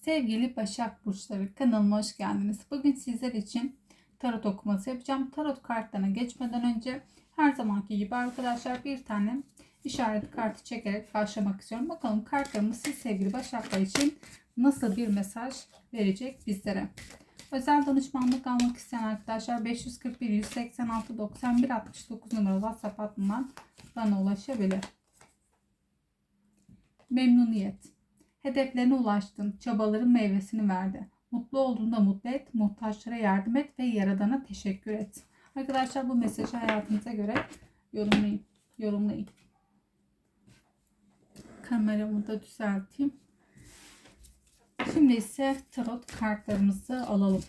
Sevgili Başak Burçları kanalıma hoş geldiniz. Bugün sizler için tarot okuması yapacağım. Tarot kartlarına geçmeden önce her zamanki gibi arkadaşlar bir tane işaret kartı çekerek başlamak istiyorum. Bakalım kartlarımız siz sevgili Başaklar için nasıl bir mesaj verecek bizlere. Özel danışmanlık almak isteyen arkadaşlar 541 186 91 69 numaralı WhatsApp hattından bana ulaşabilir. Memnuniyet. Hedeflerine ulaştın, çabaların meyvesini verdi. Mutlu olduğunda mutlu et, muhtaçlara yardım et ve yaradana teşekkür et. Arkadaşlar bu mesajı hayatınıza göre yorumlayın. Yorumlayın. Kameramı da düzelteyim. Şimdi ise tarot kartlarımızı alalım.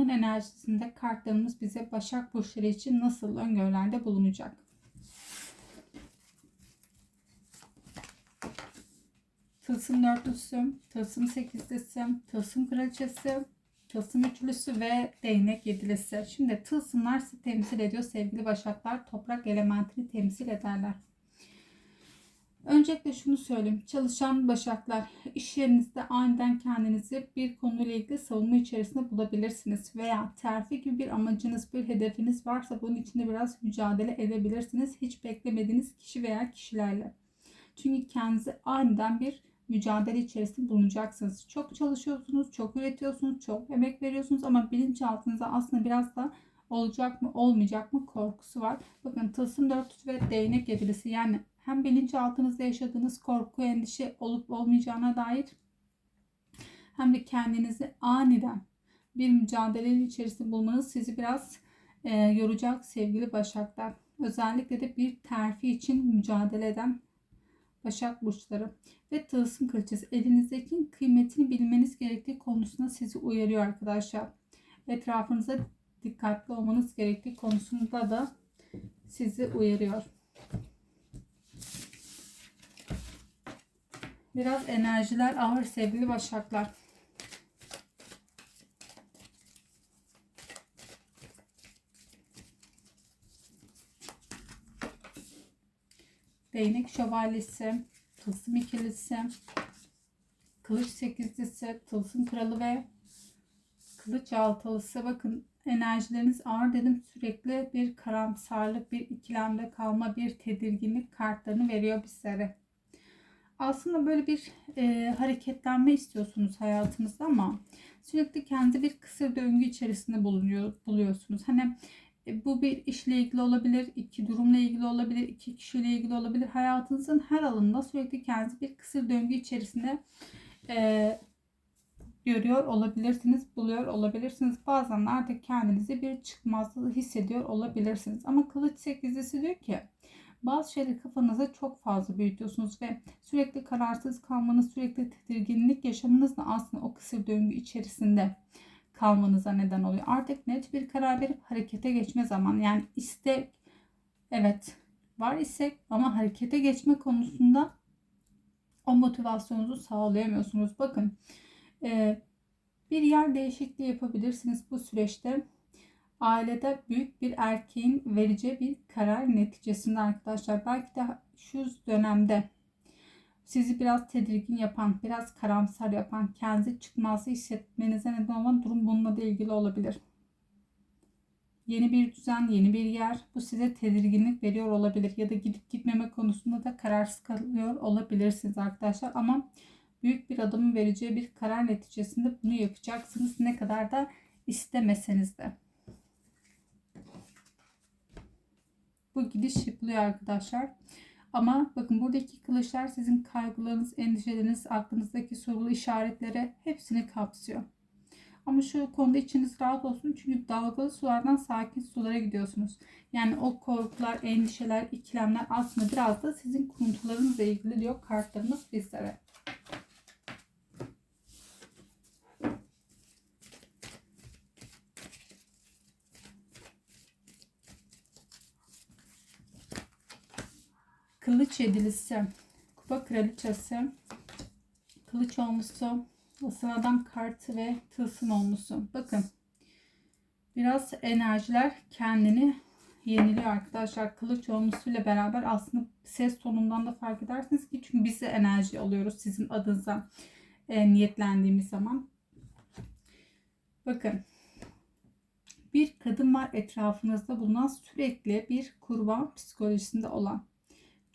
Anın enerjisinde kartlarımız bize Başak Burçları için nasıl öngörülerde bulunacak? Tılsım dörtlüsü, tılsım sekizlisi, tılsım kraliçesi, tılsım üçlüsü ve değnek yedilisi. Şimdi tılsımlar temsil ediyor sevgili başaklar. Toprak elementini temsil ederler. Öncelikle şunu söyleyeyim. Çalışan başaklar iş yerinizde aniden kendinizi bir konuyla ilgili savunma içerisinde bulabilirsiniz. Veya terfi gibi bir amacınız, bir hedefiniz varsa bunun içinde biraz mücadele edebilirsiniz. Hiç beklemediğiniz kişi veya kişilerle. Çünkü kendinizi aniden bir mücadele içerisinde bulunacaksınız. Çok çalışıyorsunuz, çok üretiyorsunuz, çok emek veriyorsunuz ama bilinçaltınızda aslında biraz da olacak mı olmayacak mı korkusu var. Bakın tılsım dörtlüsü ve değnek yedilisi yani hem bilinçaltınızda yaşadığınız korku, endişe olup olmayacağına dair hem de kendinizi aniden bir mücadelenin içerisinde bulmanız sizi biraz e, yoracak sevgili başaklar. Özellikle de bir terfi için mücadele eden Başak Burçları ve Tılsım Kraliçesi elinizdeki kıymetini bilmeniz gerektiği konusunda sizi uyarıyor arkadaşlar. Etrafınıza dikkatli olmanız gerektiği konusunda da sizi uyarıyor. Biraz enerjiler ağır sevgili başaklar. Değnek şövalyesi, tılsım ikilisi, kılıç sekizlisi, tılsım kralı ve kılıç altılısı. Bakın enerjileriniz ağır dedim sürekli bir karamsarlık, bir ikilemde kalma, bir tedirginlik kartlarını veriyor bizlere. Aslında böyle bir e, hareketlenme istiyorsunuz hayatınızda ama sürekli kendi bir kısır döngü içerisinde bulunuyor, buluyorsunuz. Hani e, bu bir işle ilgili olabilir, iki durumla ilgili olabilir, iki kişiyle ilgili olabilir. Hayatınızın her alanında sürekli kendinizi bir kısır döngü içerisinde e, görüyor olabilirsiniz, buluyor olabilirsiniz. Bazen de kendinizi bir çıkmazlığı hissediyor olabilirsiniz. Ama kılıç sekizlisi diyor ki bazı şeyleri kafanıza çok fazla büyütüyorsunuz ve sürekli kararsız kalmanız, sürekli tedirginlik yaşamanız da aslında o kısır döngü içerisinde kalmanıza neden oluyor. Artık net bir karar verip harekete geçme zamanı. Yani istek evet var istek ama harekete geçme konusunda o motivasyonunuzu sağlayamıyorsunuz. Bakın bir yer değişikliği yapabilirsiniz bu süreçte ailede büyük bir erkeğin vereceği bir karar neticesinde arkadaşlar. Belki de şu dönemde sizi biraz tedirgin yapan, biraz karamsar yapan, kendinizi çıkmazı hissetmenize neden olan durum bununla da ilgili olabilir. Yeni bir düzen, yeni bir yer bu size tedirginlik veriyor olabilir ya da gidip gitmeme konusunda da kararsız kalıyor olabilirsiniz arkadaşlar ama büyük bir adamın vereceği bir karar neticesinde bunu yapacaksınız ne kadar da istemeseniz de. Bu gidiş yapılıyor arkadaşlar. Ama bakın buradaki kılıçlar sizin kaygılarınız, endişeleriniz, aklınızdaki sorulu işaretlere hepsini kapsıyor. Ama şu konuda içiniz rahat olsun çünkü dalgalı sulardan sakin sulara gidiyorsunuz. Yani o korkular, endişeler, ikilemler aslında biraz da sizin kuruntularınızla ilgili diyor kartlarımız bizlere. Kılıç yedilisi, kupa kraliçesi, kılıç olmuşsu, Asıl adam kartı ve tılsım olmuşsun. Bakın biraz enerjiler kendini yeniliyor arkadaşlar. Kılıç olmuşuyla beraber aslında ses tonundan da fark edersiniz ki çünkü biz de enerji alıyoruz sizin adınıza e, niyetlendiğimiz zaman. Bakın bir kadın var etrafınızda bulunan sürekli bir kurban psikolojisinde olan.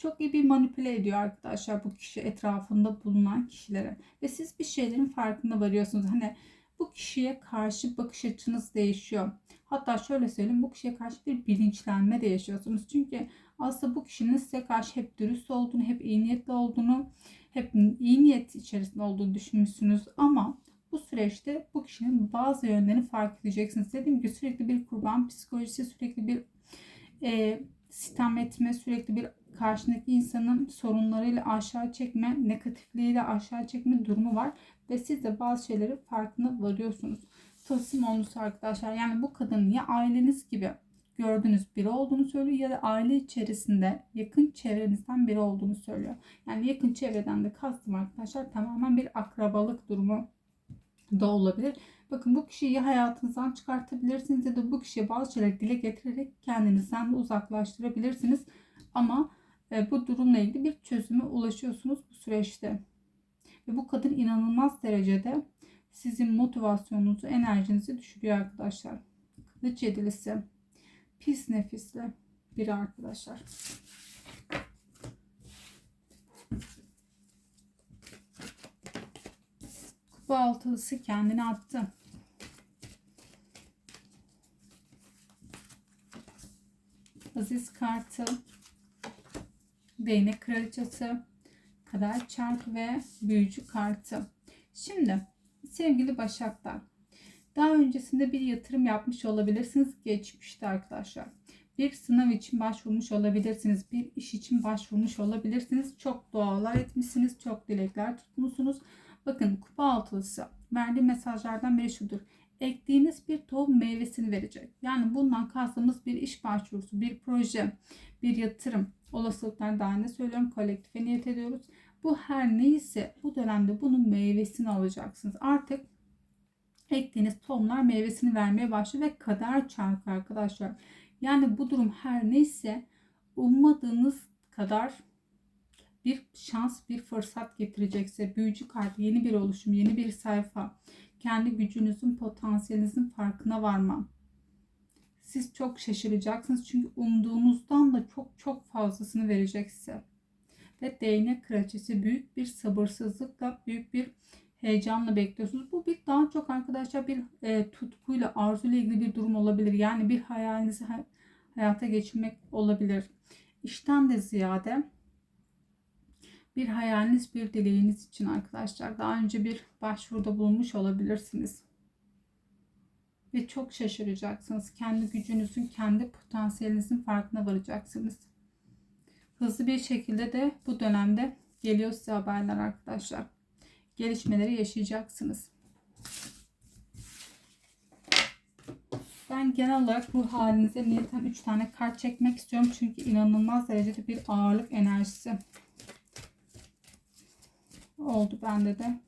Çok iyi bir manipüle ediyor arkadaşlar bu kişi etrafında bulunan kişilere. Ve siz bir şeylerin farkında varıyorsunuz. Hani bu kişiye karşı bakış açınız değişiyor. Hatta şöyle söyleyeyim bu kişiye karşı bir bilinçlenme de yaşıyorsunuz. Çünkü aslında bu kişinin size karşı hep dürüst olduğunu, hep iyi niyetli olduğunu, hep iyi niyet içerisinde olduğunu düşünmüşsünüz. Ama bu süreçte bu kişinin bazı yönlerini fark edeceksiniz. Dediğim gibi sürekli bir kurban psikolojisi, sürekli bir e, sitem etme, sürekli bir karşındaki insanın sorunlarıyla aşağı çekme, negatifliğiyle aşağı çekme durumu var. Ve siz de bazı şeyleri farkına varıyorsunuz. Tılsım olmuş arkadaşlar. Yani bu kadının ya aileniz gibi gördüğünüz biri olduğunu söylüyor ya da aile içerisinde yakın çevrenizden biri olduğunu söylüyor. Yani yakın çevreden de kastım arkadaşlar tamamen bir akrabalık durumu da olabilir. Bakın bu kişiyi hayatınızdan çıkartabilirsiniz ya da bu kişiye bazı şeyler dile getirerek kendinizden de uzaklaştırabilirsiniz. Ama bu durumla ilgili bir çözüme ulaşıyorsunuz bu süreçte. Ve bu kadın inanılmaz derecede sizin motivasyonunuzu, enerjinizi düşürüyor arkadaşlar. Kılıç yedilisi. Pis nefisli biri arkadaşlar. Kupa altılısı kendini attı. Aziz kartı. Değnek kraliçesi. Kader çark ve büyücü kartı. Şimdi sevgili Başaklar. Daha öncesinde bir yatırım yapmış olabilirsiniz geçmişte arkadaşlar. Bir sınav için başvurmuş olabilirsiniz. Bir iş için başvurmuş olabilirsiniz. Çok dualar etmişsiniz. Çok dilekler tutmuşsunuz. Bakın kupa altılısı verdiği mesajlardan biri şudur. Ektiğiniz bir tohum meyvesini verecek. Yani bundan kastımız bir iş başvurusu, bir proje, bir yatırım. Olasılıklar daha ne söylüyorum kolektife niyet ediyoruz. Bu her neyse bu dönemde bunun meyvesini alacaksınız. Artık ektiğiniz tohumlar meyvesini vermeye başlıyor ve kader çarkı arkadaşlar. Yani bu durum her neyse ummadığınız kadar bir şans, bir fırsat getirecekse büyücü kart, yeni bir oluşum, yeni bir sayfa, kendi gücünüzün, potansiyelinizin farkına varma. Siz çok şaşıracaksınız çünkü umduğunuzdan da çok çok fazlasını verecek size. Ve değnek kraliçesi büyük bir sabırsızlıkla, büyük bir heyecanla bekliyorsunuz. Bu bir daha çok arkadaşlar bir e, tutkuyla, arzuyla ilgili bir durum olabilir. Yani bir hayalinizi hayata geçirmek olabilir. İşten de ziyade bir hayaliniz, bir dileğiniz için arkadaşlar daha önce bir başvuruda bulunmuş olabilirsiniz. Ve çok şaşıracaksınız. Kendi gücünüzün, kendi potansiyelinizin farkına varacaksınız. Hızlı bir şekilde de bu dönemde geliyor size haberler arkadaşlar. Gelişmeleri yaşayacaksınız. Ben genel olarak bu halinize niyeten 3 tane kart çekmek istiyorum. Çünkü inanılmaz derecede bir ağırlık enerjisi oldu bende de.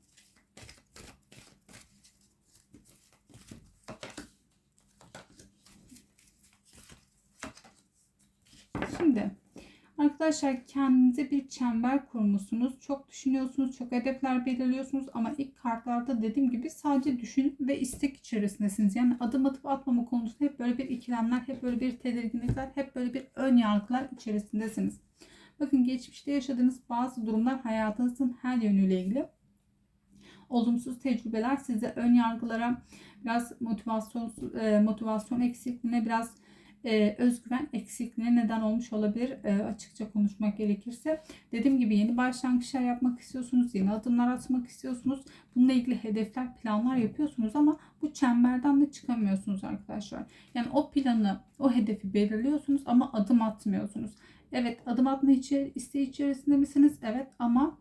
Şimdi arkadaşlar kendinize bir çember kurmuşsunuz. Çok düşünüyorsunuz, çok hedefler belirliyorsunuz ama ilk kartlarda dediğim gibi sadece düşün ve istek içerisindesiniz. Yani adım atıp atmama konusunda hep böyle bir ikilemler, hep böyle bir tedirginlikler, hep böyle bir ön yargılar içerisindesiniz. Bakın geçmişte yaşadığınız bazı durumlar hayatınızın her yönüyle ilgili. Olumsuz tecrübeler size ön yargılara, biraz motivasyon e, motivasyon eksikliğine, biraz e, özgüven eksikliğine neden olmuş olabilir e, açıkça konuşmak gerekirse. Dediğim gibi yeni başlangıçlar yapmak istiyorsunuz, yeni adımlar atmak istiyorsunuz. Bununla ilgili hedefler, planlar yapıyorsunuz ama bu çemberden de çıkamıyorsunuz arkadaşlar. Yani o planı, o hedefi belirliyorsunuz ama adım atmıyorsunuz. Evet adım atma içi, isteği içerisinde misiniz? Evet ama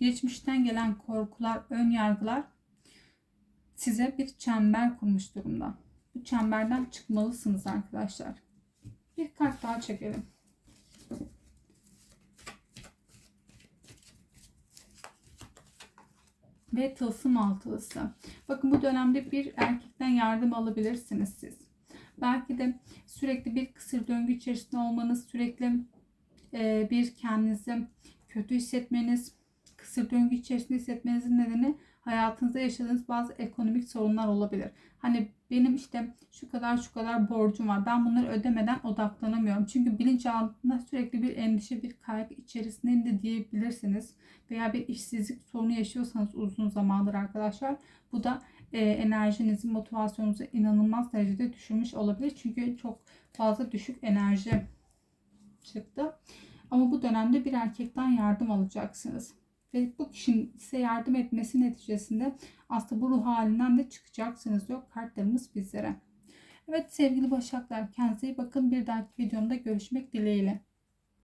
geçmişten gelen korkular, ön yargılar size bir çember kurmuş durumda. Bu çemberden çıkmalısınız arkadaşlar. Bir kart daha çekelim. ve tılsım altılısı. Bakın bu dönemde bir erkekten yardım alabilirsiniz siz. Belki de sürekli bir kısır döngü içerisinde olmanız, sürekli bir kendinizi kötü hissetmeniz, kısır döngü içerisinde hissetmenizin nedeni hayatınızda yaşadığınız bazı ekonomik sorunlar olabilir. Hani benim işte şu kadar şu kadar borcum var. Ben bunları ödemeden odaklanamıyorum. Çünkü bilinçaltında sürekli bir endişe, bir kaygı içerisindeyim de diyebilirsiniz. Veya bir işsizlik sorunu yaşıyorsanız uzun zamandır arkadaşlar. Bu da e, enerjinizi, motivasyonunuzu inanılmaz derecede düşürmüş olabilir. Çünkü çok fazla düşük enerji çıktı. Ama bu dönemde bir erkekten yardım alacaksınız. Ve bu kişinin size yardım etmesi neticesinde aslında bu ruh halinden de çıkacaksınız diyor kartlarımız bizlere. Evet sevgili Başaklar kendinize iyi bakın. Bir dahaki videomda görüşmek dileğiyle.